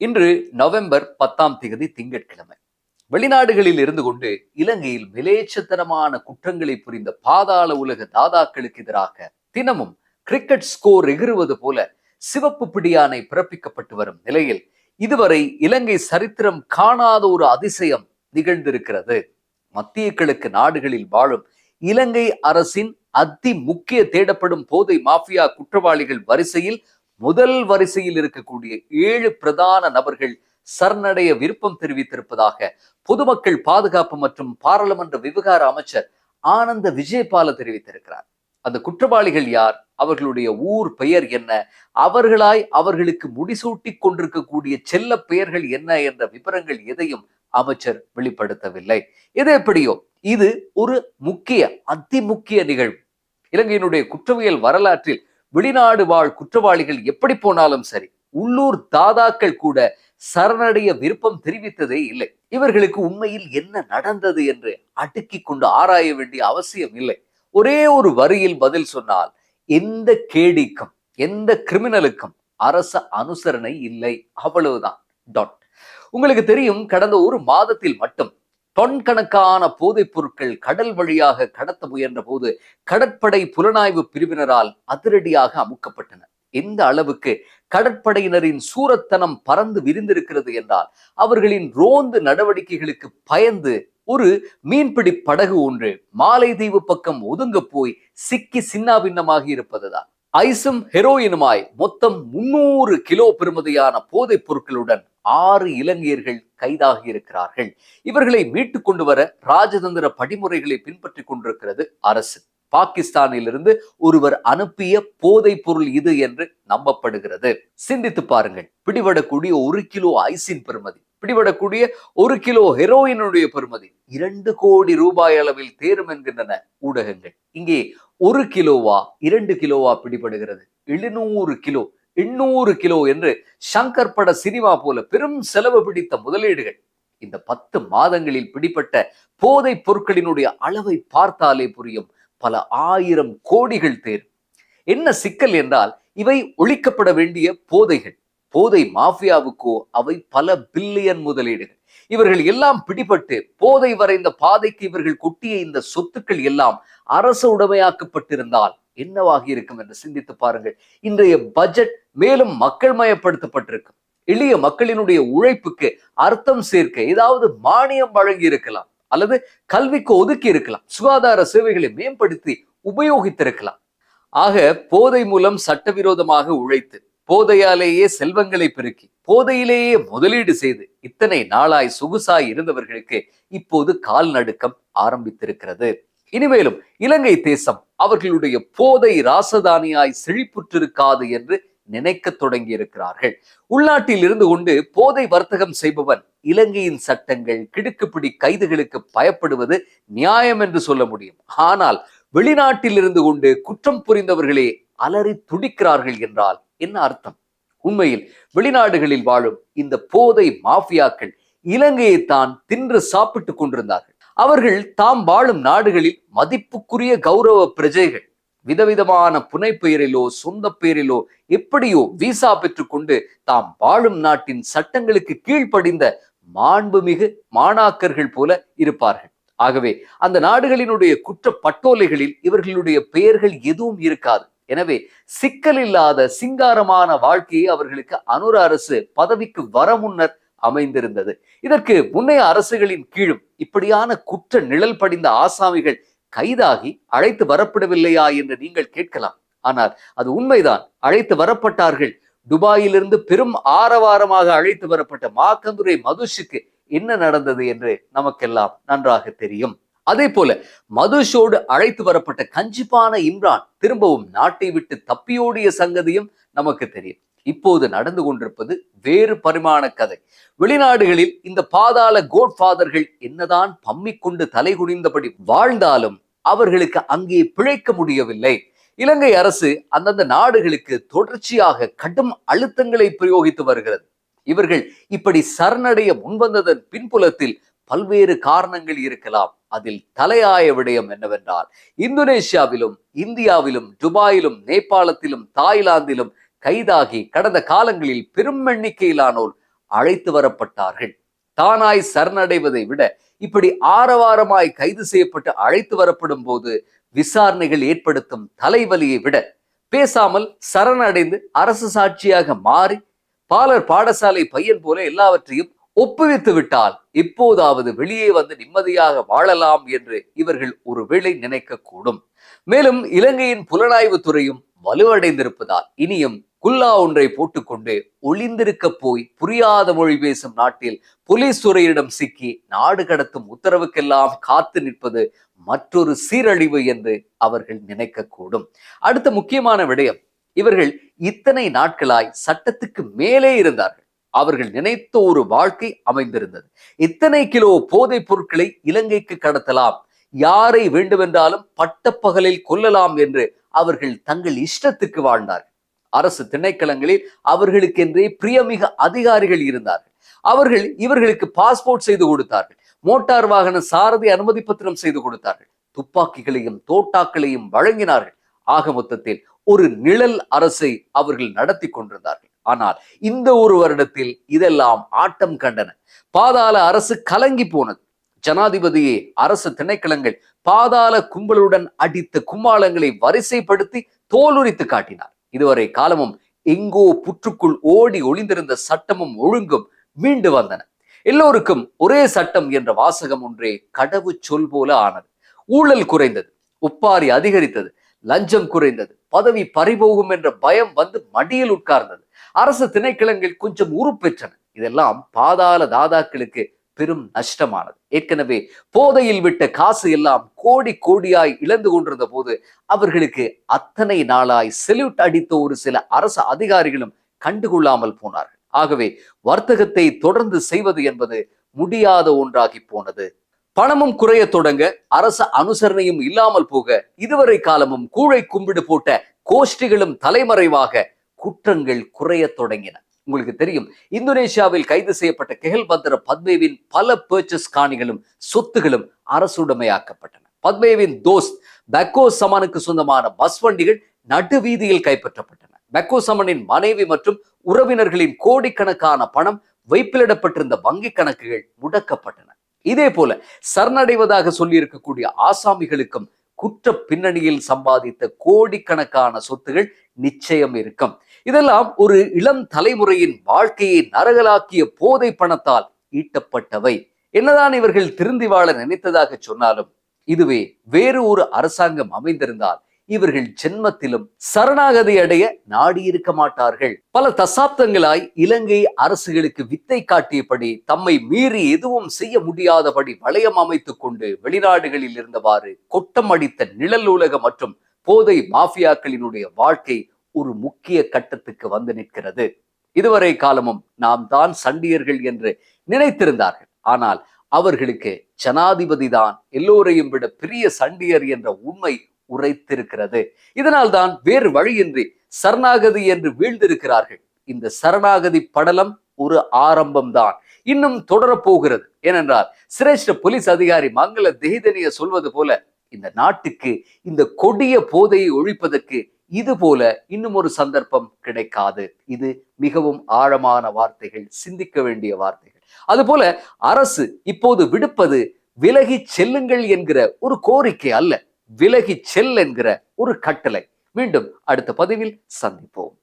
இன்று நவம்பர் பத்தாம் தேதி திங்கட்கிழமை. வெளிநாடுகளில் இருந்து கொண்டு இலங்கையில் மிலேச்சத்தனமான குற்றங்களை புரிந்த பாதாள உலக தாதாக்களுக்கு எதிராக தினமும் கிரிக்கெட் ஸ்கோர் எகிறுவது போல சிவப்பு பிடியானை பிறப்பிக்கப்பட்டு வரும் நிலையில் இதுவரை இலங்கை சரித்திரம் காணாத ஒரு அதிசயம் நிகழ்ந்திருக்கிறது. மத்திய கிழக்கு நாடுகளில் வாழும் இலங்கை அரசின் அதி முக்கிய தேடப்படும் போதை மாஃபியா குற்றவாளிகள் வரிசையில் முதல் வரிசையில் இருக்கக்கூடிய ஏழு பிரதான நபர்கள் சரணடைய விருப்பம் தெரிவித்திருப்பதாக பொதுமக்கள் பாதுகாப்பு மற்றும் பாராளுமன்ற விவகார அமைச்சர் ஆனந்த விஜயபால தெரிவித்திருக்கிறார். அந்த குற்றவாளிகள் யார்? அவர்களுடைய ஊர் பெயர் என்ன? அவர்களாய் அவர்களுக்கு முடிசூட்டி கொண்டிருக்கக்கூடிய செல்ல பெயர்கள் என்ன என்ற விவரங்கள் எதையும் அமைச்சர் வெளிப்படுத்தவில்லை. இது எப்படியோ இது ஒரு முக்கிய அதி முக்கிய நிகழ்வு. இலங்கையினுடைய குற்றவியல் வரலாற்றில் வெளிநாடு வாழ் குற்றவாளிகள் எப்படி போனாலும் சரி உள்ளூர் தாதாக்கள் கூட சரணடைய விருப்பம் தெரிவித்ததே இல்லை. இவர்களுக்கு உண்மையில் என்ன நடந்தது என்று அடுக்கி கொண்டு ஆராய வேண்டிய அவசியம் இல்லை. ஒரே ஒரு வரியில் பதில் சொன்னால் எந்த கேடிக்கும் எந்த கிரிமினலுக்கும் அரச அனுசரணை இல்லை. அவ்வளவுதான். டாட் உங்களுக்கு தெரியும் கடந்த ஒரு மாதத்தில் மட்டும் தொன் கணக்கான போதைப் பொருட்கள் கடல் வழியாக கடத்த முயன்ற போது கடற்படை புலனாய்வு பிரிவினரால் அதிரடியாக அமுக்கப்பட்டன. எந்த அளவுக்கு கடற்படையினரின் சூரத்தனம் பறந்து விரிந்திருக்கிறது என்றால் அவர்களின் ரோந்து நடவடிக்கைகளுக்கு பயந்து ஒரு மீன்பிடி படகு ஒன்று மாலைதீவு பக்கம் ஒதுங்க போய் சிக்கி சின்னாபின்னமாகி இருப்பதுதான். ஐசும் ஹெரோயினுமாய் மொத்தம் முன்னூறு கிலோ பெருமதியான போதைப் பொருட்களுடன் ஆறு இலங்கையர்கள் கைதாகி இருக்கிறார்கள். இவர்களை மீட்டு கொண்டு வர ராஜதந்திர படிமுறைகளை பின்பற்றி கொண்டிருக்கிறது அரசு. பாகிஸ்தானிலிருந்து ஒருவர் அனுப்பிய போதைப் பொருள் இது என்று நம்பப்படுகிறது. சிந்தித்து பாருங்கள். பிடிபடக்கூடிய ஒரு கிலோ ஐசின் பெறுமதி பிடிபடக்கூடிய ஒரு கிலோ ஹெரோயினுடைய பெறுமதி இரண்டு கோடி ரூபாய் அளவில் தேரும் என்கின்றன ஊடகங்கள். இங்கே ஒரு கிலோவா இரண்டு கிலோவா பிடிபடுகிறது. எழுநூறு கிலோ எண்ணூறு கிலோ என்று சங்கர் பட சினிமா போல பெரும் செலவு பிடித்த முதலீடுகள். இந்த பத்து மாதங்களில் பிடிப்பட்ட போதைப் பொருட்களினுடைய அளவை பார்த்தாலே புரியும். பல ஆயிரம் கோடிகள் தேர். என்ன சிக்கல் என்றால் இவை ஒழிக்கப்பட வேண்டிய போதைகள். போதை மாஃபியாவுக்கோ அவை பல பில்லியன் முதலீடுகள். இவர்கள் எல்லாம் பிடிபட்டு போதை வரைந்த பாதைக்கு இவர்கள் கொட்டிய இந்த சொத்துக்கள் எல்லாம் அரசு உடைமையாக்கப்பட்டிருந்தால் என்னவாகி இருக்கும் என்று சிந்தித்து பாருங்கள். இன்றைய பட்ஜெட் மேலும் மக்கள் மயப்படுத்தப்பட்டிருக்கும் எளிய மக்களினுடைய உழைப்புக்கு அர்த்தம் சேர்க்க ஏதாவது மானியம் வழங்கி இருக்கலாம். அல்லது கல்விக்கு ஒதுக்கி இருக்கலாம். சுகாதார சேவைகளை மேம்படுத்தி உபயோகித்திருக்கலாம். ஆக போதை மூலம் சட்டவிரோதமாக உழைத்து போதையாலேயே செல்வங்களை பெருக்கி போதையிலேயே முதலீடு செய்து இத்தனை நாளாய் சொகுசாய் இருந்தவர்களுக்கு இப்போது கால் நடுக்கம் ஆரம்பித்திருக்கிறது. இனிமேலும் இலங்கை தேசம் அவர்களுடைய போதை ராசதானியாய் செழிப்புற்றிருக்காது என்று நினைக்க தொடங்கி இருக்கிறார்கள் உள்நாட்டில் இருந்து கொண்டு போதை வர்த்தகம் செய்பவன் இலங்கையின் சட்டங்கள் கிடுக்குப்பிடி கைதுகளுக்கு பயப்படுவது நியாயம் என்று சொல்ல முடியும். ஆனால் வெளிநாட்டில் இருந்து கொண்டு குற்றம் புரிந்தவர்களே அலறி துடிக்கிறார்கள் என்றால் என்ன அர்த்தம்? உண்மையில் வெளிநாடுகளில் வாழும் இந்த போதை மாஃபியாக்கள் இலங்கையை தான் தின்று சாப்பிட்டுக் கொண்டிருந்தார்கள். அவர்கள் தாம் வாழும் நாடுகளில் மதிப்புக்குரிய கௌரவ பிரஜைகள். விதவிதமான புனைப்பெயரிலோ சொந்த பெயரிலோ எப்படியோ விசா பெற்றுக்கொண்டு தாம் வாழும் நாட்டின் சட்டங்களுக்கு கீழ்ப்படிந்த மாண்புமிகு மாணாக்கர்கள் போல இருப்பார்கள். ஆகவே அந்த நாடுகளினுடைய குற்ற பட்டோலைகளில் இவர்களுடைய பெயர்கள் எதுவும் இருக்காது. எனவே சிக்கல் இல்லாத சிங்காரமான வாழ்க்கையை அவர்களுக்கு அனுர அரசு பதவிக்கு வர முன்னர் அமைந்திருந்தது. இதற்கு முன்னைய அரசுகளின் கீழும் இப்படியான குற்ற நிழல் படிந்த ஆசாமிகள் கைதாகி அழைத்து வரப்படவில்லையா என்று நீங்கள் கேட்கலாம். ஆனால் அது உண்மைதான். அழைத்து வரப்பட்டார்கள். துபாயிலிருந்து பெரும் ஆரவாரமாக அழைத்து வரப்பட்ட மாக்கந்துரை மதுஷுக்கு என்ன நடந்தது என்று நமக்கெல்லாம் நன்றாக தெரியும். அதே போல மதுஷோடு அழைத்து வரப்பட்ட கஞ்சிப்பான இம்ரான் திரும்பவும் நாட்டை விட்டு தப்பியோடிய சங்கதியும் நமக்கு தெரியும். இப்போது நடந்து கொண்டிருப்பது வேறு பரிமாண கதை. வெளிநாடுகளில் இந்த பாதாள கோட்ஃபாதர்கள் என்னதான் பம்மிக்கொண்டு தலை குனிந்தபடி வாழ்ந்தாலும் அவர்களுக்கு அங்கே பிழைக்க முடியவில்லை. இலங்கை அரசு அந்தந்த நாடுகளுக்கு தொடர்ச்சியாக கடும் அழுத்தங்களை பிரயோகித்து வருகிறது. இவர்கள் இப்படி சரணடைய முன்வந்ததன் பின்புலத்தில் பல்வேறு காரணங்கள் இருக்கலாம். அதில் தலையாய விடயம் என்னவென்றால் இந்தோனேஷியாவிலும் இந்தியாவிலும் துபாயிலும் நேபாளத்திலும் தாய்லாந்திலும் கைதாகி கடந்த காலங்களில் பெரும் எண்ணிக்கையிலானோர் அழைத்து வரப்பட்டார்கள். தானாய் சரணடைவதை விட இப்படி ஆரவாரமாய் கைது செய்யப்பட்டு அழைத்து வரப்படும் போது விசாரணைகள் ஏற்படுத்தும் தலைவலியை விட பேசாமல் சரணடைந்து அரசு சாட்சியாக மாறி பாலர் பாடசாலை பையன் போல எல்லாவற்றையும் ஒப்புவித்து விட்டால் இப்போதாவது வெளியே வந்து நிம்மதியாக வாழலாம் என்று இவர்கள் ஒருவேளை நினைக்க கூடும் மேலும் இலங்கையின் புலனாய்வு துறையும் வலுவடைந்திருப்பதால் இனியும் குல்லா ஒன்றை போட்டுக்கொண்டு ஒளிந்திருக்க போய் புரியாத மொழி பேசும் நாட்டில் போலீஸ் துறையிடம் சிக்கி நாடு கடத்தும் உத்தரவுக்கெல்லாம் காத்து நிற்பது மற்றொரு சீரழிவு என்று அவர்கள் நினைக்கக்கூடும். அடுத்த முக்கியமான விடயம் இவர்கள் இத்தனை நாட்களாய் சட்டத்துக்கு மேலே இருந்தார்கள். அவர்கள் நினைத்த ஒரு வாழ்க்கை அமைந்திருந்தது. இத்தனை கிலோ போதைப் பொருட்களை இலங்கைக்கு கடத்தலாம் யாரை வேண்டுமென்றாலும் பட்டப்பகலில் கொல்லலாம் என்று அவர்கள் தங்கள் இஷ்டத்துக்கு வாழ்ந்தார்கள். அரசு திணைக்களங்களில் அவர்களுக்கென்றே பிரியமிக அதிகாரிகள் இருந்தார்கள். அவர்கள் இவர்களுக்கு பாஸ்போர்ட் செய்து கொடுத்தார்கள். மோட்டார் வாகன சாரதி அனுமதி பத்திரம் செய்து கொடுத்தார்கள். துப்பாக்கிகளையும் தோட்டாக்களையும் வழங்கினார்கள். ஆக மொத்தத்தில் ஒரு நிழல் அரசை அவர்கள் நடத்தி கொண்டிருந்தார்கள். ஆனால் இந்த ஒரு வருடத்தில் இதெல்லாம் ஆட்டம் கண்டன. பாதாள அரசு கலங்கி போனது. ஜனாதிபதியே அரசு திணைக்களங்கள் பாதாள கும்பலுடன் அடித்த கும்மாளங்களை வரிசைப்படுத்தி தோலுரித்து காட்டினார். இதுவரை காலமும் எங்கோ புற்றுக்குள் ஓடி ஒளிந்திருந்த சட்டமும் ஒழுங்கும் மீண்டு வந்தன. எல்லோருக்கும் ஒரே சட்டம் என்ற வாசகம் ஒன்றே கடவு சொல் போல ஆனது. ஊழல் குறைந்தது உப்பாரி அதிகரித்தது லஞ்சம் குறைந்தது பதவி பறிபோகும் என்ற பயம் வந்து மடியில் உட்கார்ந்தது. அரசு திணைக்களங்கள் கொஞ்சம் உருப்பெற்றன இதெல்லாம் பாதாள தாதாக்களுக்கு பெரும் நஷ்டமானது. ஏற்கனவே போதையில் விட்ட காசு எல்லாம் கோடி கோடியாய் இழந்து கொண்டிருந்த போது அவர்களுக்கு அத்தனை நாளாய் செல்யூட் அடித்த ஒரு சில அரசு அதிகாரிகளும் கண்டுகொள்ளாமல் போனார்கள். ஆகவே வர்த்தகத்தை தொடர்ந்து செய்வது என்பது முடியாத ஒன்றாகி போனது. பணமும் குறைய தொடங்க அரச அனுசரணையும் இல்லாமல் போக இதுவரை காலமும் கூழை கும்பிடு போட்ட கோஷ்டிகளும் தலைமறைவாக குற்றங்கள் குறைய தொடங்கின. உங்களுக்கு தெரியும். இந்தோனேஷியாவில் கைது செய்யப்பட்ட கெஹல் பத்ர பத்மேவின் பல பர்ச்சஸ் காணிகளும் சொத்துகளும் அரசுடைமையாக்கப்பட்டன. பத்மேவின் தோஸ்த் பெக்கோ சமானுக்கு சொந்தமான பஸ் வண்டிகள் நடுவீதியில் கைப்பற்றப்பட்டன. பெக்கோ சமனின் மனைவி மற்றும் உறவினர்களின் கோடிக்கணக்கான பணம் வைப்பிலிடப்பட்டிருந்த வங்கி கணக்குகள் முடக்கப்பட்டன. இதே போல சரணடைவதாக சொல்லியிருக்கக்கூடிய ஆசாமிகளுக்கும் குற்ற பின்னணியில் சம்பாதித்த கோடிக்கணக்கான சொத்துகள் நிச்சயம் இருக்கும். இதெல்லாம் ஒரு இளம் தலைமுறையின் வாழ்க்கையை நரகலாக்கிய போதை பணத்தால் ஈட்டப்பட்டவை. என்னதான் இவர்கள் திருந்தி வாழ நினைத்ததாக சொன்னாலும் இதுவே வேறு ஒரு அரசாங்கம் அமைந்திருந்தால் இவர்கள் ஜென்மத்திலும் சரணாகதி அடைய நாடியிருக்க மாட்டார்கள். பல தசாப்தங்களாய் இலங்கை அரசுகளுக்கு வித்தை காட்டியபடி தம்மை மீறி எதுவும் செய்ய முடியாதபடி வளையம் அமைத்துக் கொண்டு வெளிநாடுகளில் இருந்தவாறு கொட்டம் அடித்த நிழல் உலக மற்றும் போதை மாஃபியாக்களினுடைய வாழ்க்கை ஒரு முக்கிய கட்டத்துக்கு வந்து நிற்கிறது. இதுவரை காலமும் நாம் தான் சண்டியர்கள் என்று நினைத்திருந்தார்கள். ஆனால் அவர்களுக்கு ஜனாதிபதி தான் எல்லோரையும் விட பெரிய சண்டியர் என்ற உண்மை உரைத்திருக்கிறது. இதனால் தான் வேறு வழியின்றி சரணாகதி என்று வீழ்ந்திருக்கிறார்கள். இந்த சரணாகதி படலம் ஒரு ஆரம்பம் தான் இன்னும் தொடரப்போகிறது. ஏனென்றால் சிரேஷ்ட போலீஸ் அதிகாரி மங்கள தேதனிய சொல்வது போல இந்த நாட்டுக்கு இந்த கொடிய போதையை ஒழிப்பதற்கு இது போல இன்னும் ஒரு சந்தர்ப்பம் கிடைக்காது. இது மிகவும் ஆழமான வார்த்தைகள் சிந்திக்க வேண்டிய வார்த்தைகள். அதுபோல அரசு இப்போது விடுப்பது விலகி செல்லுங்கள் என்கிற ஒரு கோரிக்கை அல்ல. விலகி செல் என்கிற ஒரு கட்டளை. மீண்டும் அடுத்த பதிவில் சந்திப்போம்.